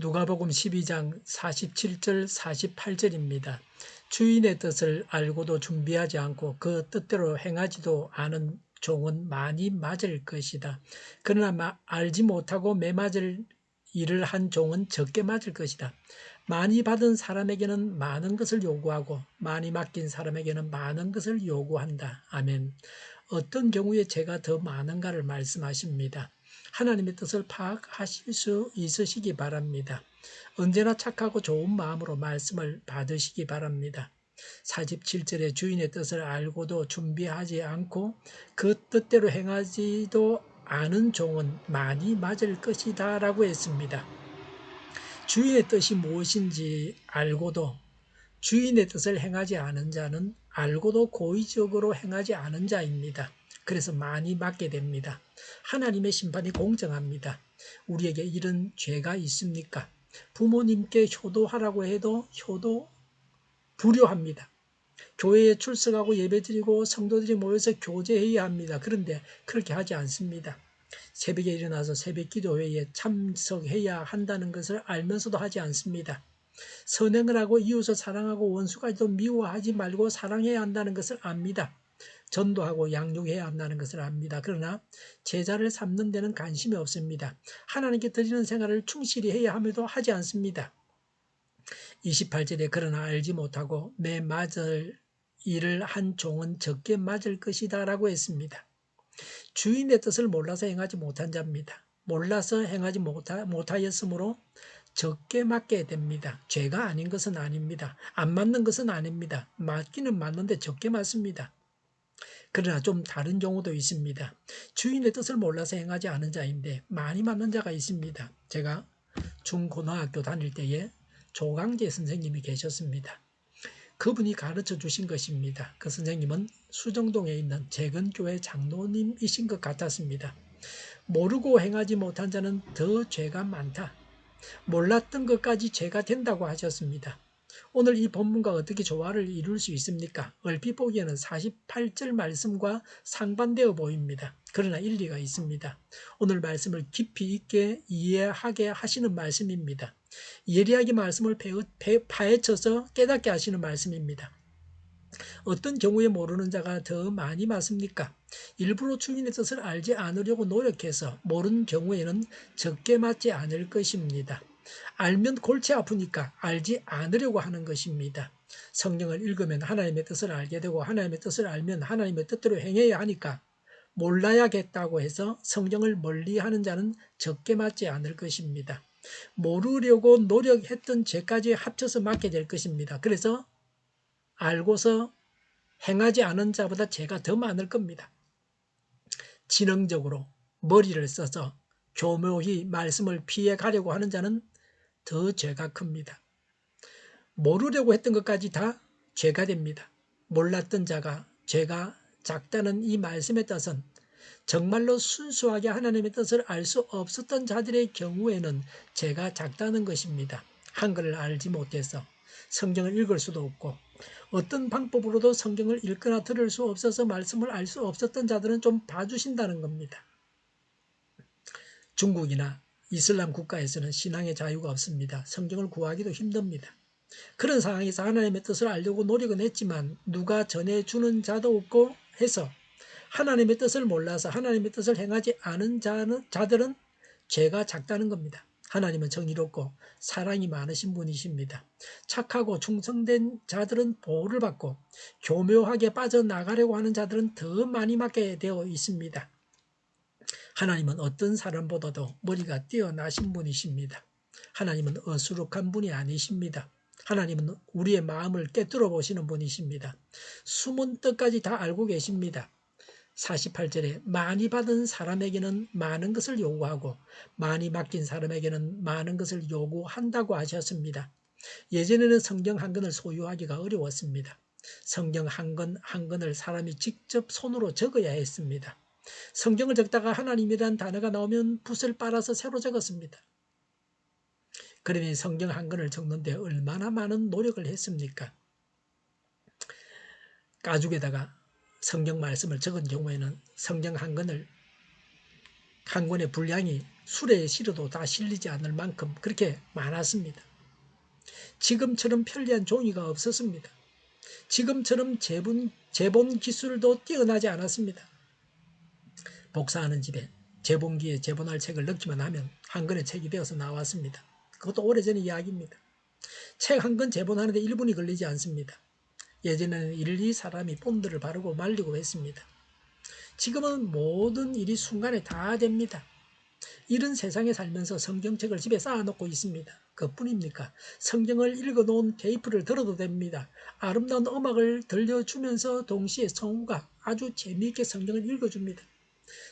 누가복음 12장 47절 48절입니다. 주인의 뜻을 알고도 준비하지 않고 그 뜻대로 행하지도 않은 종은 많이 맞을 것이다. 그러나 알지 못하고 매맞을 일을 한 종은 적게 맞을 것이다. 많이 받은 사람에게는 많은 것을 요구하고 많이 맡긴 사람에게는 많은 것을 요구한다. 아멘. 어떤 경우에 제가 더 많은가를 말씀하십니다. 하나님의 뜻을 파악하실 수 있으시기 바랍니다. 언제나 착하고 좋은 마음으로 말씀을 받으시기 바랍니다. 47절에 주인의 뜻을 알고도 준비하지 않고 그 뜻대로 행하지도 않은 종은 많이 맞을 것이다 라고 했습니다. 주인의 뜻이 무엇인지 알고도 주인의 뜻을 행하지 않은 자는 알고도 고의적으로 행하지 않은 자입니다. 그래서 많이 맞게 됩니다. 하나님의 심판이 공정합니다. 우리에게 이런 죄가 있습니까? 부모님께 효도하라고 해도 효도 불효합니다. 교회에 출석하고 예배드리고 성도들이 모여서 교제해야 합니다. 그런데 그렇게 하지 않습니다. 새벽에 일어나서 새벽 기도회에 참석해야 한다는 것을 알면서도 하지 않습니다. 선행을 하고 이웃을 사랑하고 원수까지도 미워하지 말고 사랑해야 한다는 것을 압니다. 전도하고 양육해야 한다는 것을 압니다. 그러나 제자를 삼는 데는 관심이 없습니다. 하나님께 드리는 생활을 충실히 해야 함에도 하지 않습니다. 28절에 그러나 알지 못하고 매 맞을 일을 한 종은 적게 맞을 것이다 라고 했습니다. 주인의 뜻을 몰라서 행하지 못한 자입니다. 몰라서 행하지 못하, 못하였으므로 적게 맞게 됩니다. 죄가 아닌 것은 아닙니다. 안 맞는 것은 아닙니다. 맞기는 맞는데 적게 맞습니다. 그러나 좀 다른 경우도 있습니다. 주인의 뜻을 몰라서 행하지 않은 자인데 많이 맞는 자가 있습니다. 제가 중고등학교 다닐 때에 조강재 선생님이 계셨습니다. 그분이 가르쳐 주신 것입니다. 그 선생님은 수정동에 있는 재건교회 장로님이신 것 같았습니다. 모르고 행하지 못한 자는 더 죄가 많다. 몰랐던 것까지 죄가 된다고 하셨습니다. 오늘 이 본문과 어떻게 조화를 이룰 수 있습니까? 얼핏 보기에는 48절 말씀과 상반되어 보입니다. 그러나 일리가 있습니다. 오늘 말씀을 깊이 있게 이해하게 하시는 말씀입니다. 예리하게 말씀을 파헤쳐서 깨닫게 하시는 말씀입니다. 어떤 경우에 모르는 자가 더 많이 맞습니까? 일부러 주인의 뜻을 알지 않으려고 노력해서 모르는 경우에는 적게 맞지 않을 것입니다. 알면 골치 아프니까 알지 않으려고 하는 것입니다. 성경을 읽으면 하나님의 뜻을 알게 되고 하나님의 뜻을 알면 하나님의 뜻대로 행해야 하니까 몰라야겠다고 해서 성경을 멀리하는 자는 적게 맞지 않을 것입니다. 모르려고 노력했던 죄까지 합쳐서 맞게 될 것입니다. 그래서 알고서 행하지 않은 자보다 죄가 더 많을 겁니다. 지능적으로 머리를 써서 교묘히 말씀을 피해 가려고 하는 자는 더 죄가 큽니다. 모르려고 했던 것까지 다 죄가 됩니다. 몰랐던 자가 죄가 작다는 이 말씀의 뜻은 정말로 순수하게 하나님의 뜻을 알 수 없었던 자들의 경우에는 죄가 작다는 것입니다. 한글을 알지 못해서 성경을 읽을 수도 없고 어떤 방법으로도 성경을 읽거나 들을 수 없어서 말씀을 알 수 없었던 자들은 좀 봐주신다는 겁니다. 중국이나 이슬람 국가에서는 신앙의 자유가 없습니다. 성경을 구하기도 힘듭니다. 그런 상황에서 하나님의 뜻을 알려고 노력은 했지만 누가 전해주는 자도 없고 해서 하나님의 뜻을 몰라서 하나님의 뜻을 행하지 않은 자는, 자들은 죄가 작다는 겁니다. 하나님은 정의롭고 사랑이 많으신 분이십니다. 착하고 충성된 자들은 보호를 받고 교묘하게 빠져나가려고 하는 자들은 더 많이 맞게 되어 있습니다. 하나님은 어떤 사람보다도 머리가 뛰어나신 분이십니다. 하나님은 어수룩한 분이 아니십니다. 하나님은 우리의 마음을 깨뜨려 보시는 분이십니다. 숨은 뜻까지 다 알고 계십니다. 48절에 많이 받은 사람에게는 많은 것을 요구하고 많이 맡긴 사람에게는 많은 것을 요구한다고 하셨습니다. 예전에는 성경 한 권을 소유하기가 어려웠습니다. 성경 한 권 한 권을 사람이 직접 손으로 적어야 했습니다. 성경을 적다가 하나님이란 단어가 나오면 붓을 빨아서 새로 적었습니다. 그러니 성경 한 권을 적는데 얼마나 많은 노력을 했습니까? 가죽에다가 성경 말씀을 적은 경우에는 성경 한 권을 한 권의 분량이 술에 실어도 다 실리지 않을 만큼 그렇게 많았습니다. 지금처럼 편리한 종이가 없었습니다. 지금처럼 재본, 재본 기술도 뛰어나지 않았습니다. 복사하는 집에 재본기에 재본할 책을 넣기만 하면 한 권의 책이 되어서 나왔습니다. 그것도 오래전 이야기입니다. 책 한 권 재본하는데 1분이 걸리지 않습니다. 예전에는 일일이 사람이 본드를 바르고 말리고 했습니다. 지금은 모든 일이 순간에 다 됩니다. 이런 세상에 살면서 성경책을 집에 쌓아놓고 있습니다. 그뿐입니까? 성경을 읽어놓은 테이프를 들어도 됩니다. 아름다운 음악을 들려주면서 동시에 성우가 아주 재미있게 성경을 읽어줍니다.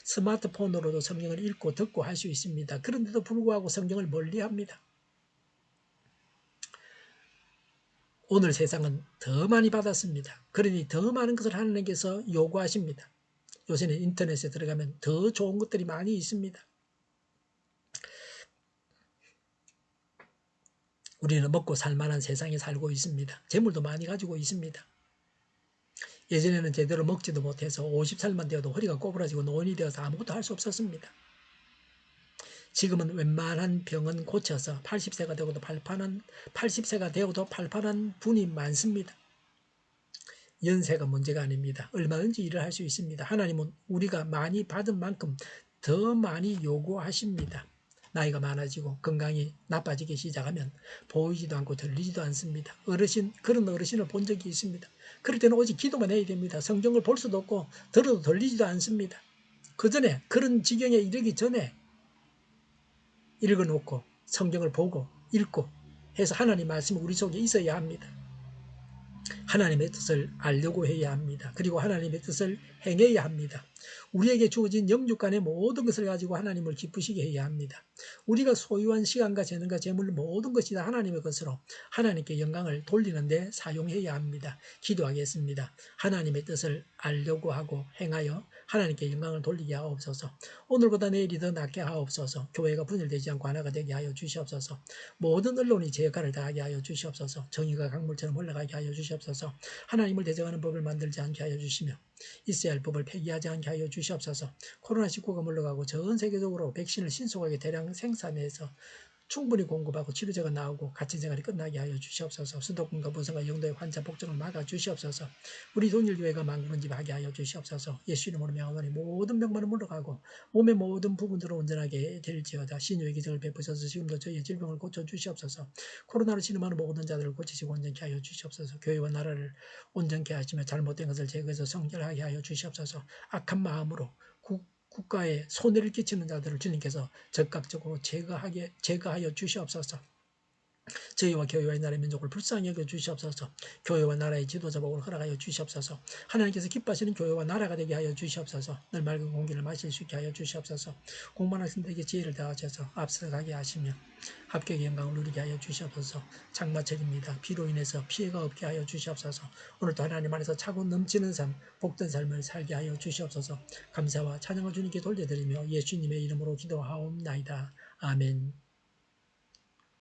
스마트폰으로도 성경을 읽고 듣고 할 수 있습니다. 그런데도 불구하고 성경을 멀리합니다. 오늘 세상은 더 많이 받았습니다. 그러니 더 많은 것을 하나님께서 요구하십니다. 요새는 인터넷에 들어가면 더 좋은 것들이 많이 있습니다. 우리는 먹고 살 만한 세상에 살고 있습니다. 재물도 많이 가지고 있습니다. 예전에는 제대로 먹지도 못해서 50살만 되어도 허리가 꼬부라지고 노인이 되어서 아무것도 할 수 없었습니다. 지금은 웬만한 병은 고쳐서 80세가 되고도 팔팔한 80세가 되어도 팔팔한 분이 많습니다. 연세가 문제가 아닙니다. 얼마든지 일을 할 수 있습니다. 하나님은 우리가 많이 받은 만큼 더 많이 요구하십니다. 나이가 많아지고 건강이 나빠지기 시작하면 보이지도 않고 들리지도 않습니다. 어르신 그런 어르신을 본 적이 있습니다. 그럴 때는 오직 기도만 해야 됩니다. 성경을 볼 수도 없고 들어도 들리지도 않습니다. 그 전에 그런 지경에 이르기 전에 읽어놓고 성경을 보고 읽고 해서 하나님 말씀이 우리 속에 있어야 합니다. 하나님의 뜻을 알려고 해야 합니다. 그리고 하나님의 뜻을 행해야 합니다. 우리에게 주어진 영육 간의 모든 것을 가지고 하나님을 기쁘시게 해야 합니다. 우리가 소유한 시간과 재능과 재물 모든 것이 다 하나님의 것으로 하나님께 영광을 돌리는데 사용해야 합니다. 기도하겠습니다. 하나님의 뜻을 알려고 하고 행하여 하나님께 영광을 돌리게 하옵소서. 오늘보다 내일이 더 낫게 하옵소서. 교회가 분열되지 않고 하나가 되게 하여 주시옵소서. 모든 언론이 제 역할을 다하게 하여 주시옵소서. 정의가 강물처럼 흘러가게 하여 주시옵소서. 하나님을 대적하는 법을 만들지 않게 하여 주시며 할 법을 폐기하지 않게 하여 주시옵소서. 코로나19가 물러가고 전 세계적으로 백신을 신속하게 대량 생산해서 충분히 공급하고 치료제가 나오고 같이 생활이 끝나게 하여 주시옵소서. 수도권과 부산과 영도의 환자 복종을 막아 주시옵소서. 우리 동일교회가 망구는 집 하게 하여 주시옵소서. 예수 이름으로 명하노니 모든 병만은 물러가고 몸의 모든 부분들을 온전하게 될지어다. 신유의 기적을 베푸셔서 지금도 저희의 질병을 고쳐 주시옵소서. 코로나로 신음하는 모든 자들을 고치시고 온전케 하여 주시옵소서. 교회와 나라를 온전케 하시며 잘못된 것을 제거해서 성결하게 하여 주시옵소서. 악한 마음으로 국 국가에 손해를 끼치는 자들을 주님께서 적극적으로 제거하게 제거하여 주시옵소서. 저희와 교회와 나라의 민족을 불쌍히 여겨 주시옵소서. 교회와 나라의 지도자 복을 허락하여 주시옵소서. 하나님께서 기뻐하시는 교회와 나라가 되게 하여 주시옵소서. 늘 맑은 공기를 마실 수 있게 하여 주시옵소서. 공부한 학생들에게 지혜를 더하셔서 앞서가게 하시며 합격의 영광을 누리게 하여 주시옵소서. 장마철입니다. 비로 인해서 피해가 없게 하여 주시옵소서. 오늘도 하나님 안에서 차고 넘치는 삶, 복된 삶을 살게 하여 주시옵소서. 감사와 찬양을 주님께 돌려드리며 예수님의 이름으로 기도하옵나이다. 아멘.